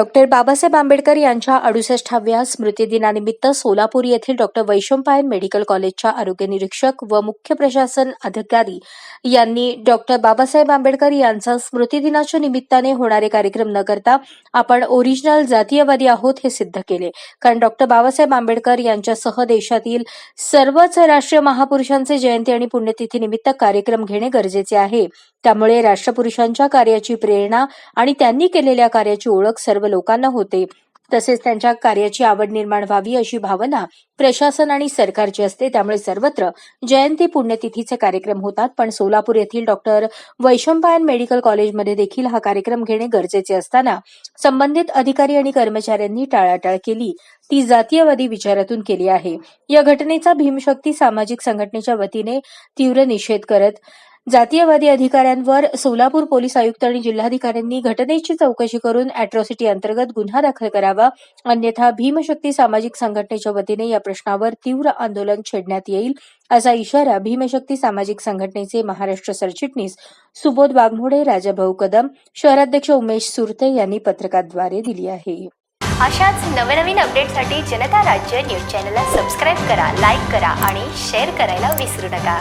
Doctor Babasaheb Ambedkar यांच्या अडुसष्टाव्या स्मृतिदिनानिमित्त सोलापूर येथील डॉक्टर वैशंपायन मेडिकल कॉलेजच्या आरोग्य निरीक्षक व मुख्य प्रशासन अधिकारी यांनी डॉक्टर बाबासाहेब आंबेडकर यांचा स्मृतिदिनाच्या निमित्ताने होणारे कार्यक्रम न करता आपण ओरिजिनल जातीयवादी आहोत हे सिद्ध केले. कारण डॉक्टर बाबासाहेब आंबेडकर यांच्यासह देशातील सर्वच राष्ट्रीय महापुरुषांचे जयंती आणि पुण्यतिथी निमित्त कार्यक्रम घेणे गरजेचे आहे. त्यामुळे राष्ट्रपुरुषांच्या कार्याची प्रेरणा आणि त्यांनी केलेल्या कार्याची ओळख सर्व लोकांना होते. तसेच त्यांच्या कार्याची आवड निर्माण व्हावी अशी भावना प्रशासन आणि सरकारची असते. त्यामुळे सर्वत्र जयंती पुण्यतिथीचे कार्यक्रम होतात. पण सोलापूर येथील डॉक्टर वैशंपायन मेडिकल कॉलेजमध्ये देखील हा कार्यक्रम घेणे गरजेचे असताना संबंधित अधिकारी आणि कर्मचाऱ्यांनी टाळाटाळ केली. ती जातीयवादी विचारातून केली आहे. या घटनेचा भीमशक्ती सामाजिक संघटनेच्या वतीने तीव्र निषेध करत जातीयवादी अधिकाऱ्यांवर सोलापूर पोलीस आयुक्त आणि जिल्हाधिकाऱ्यांनी घटनेची चौकशी करून अॅट्रॉसिटी अंतर्गत गुन्हा दाखल करावा अन्यथा भीमशक्ती सामाजिक संघटनेच्या वतीने या प्रश्नावर तीव्र आंदोलन छेडण्यात येईल असा इशारा भीमशक्ती सामाजिक संघटनेचे महाराष्ट्र सरचिटणीस सुबोध वाघमोडे राजाभाऊ कदम शहराध्यक्ष उमेश सुरते यांनी पत्रकाद्वारे दिली आहे. अशाच नवनवीन अपडेटसाठी जनता राज्य न्यूज चॅनलला सबस्क्राईब करा लाईक करा आणि शेअर करायला विसरू नका.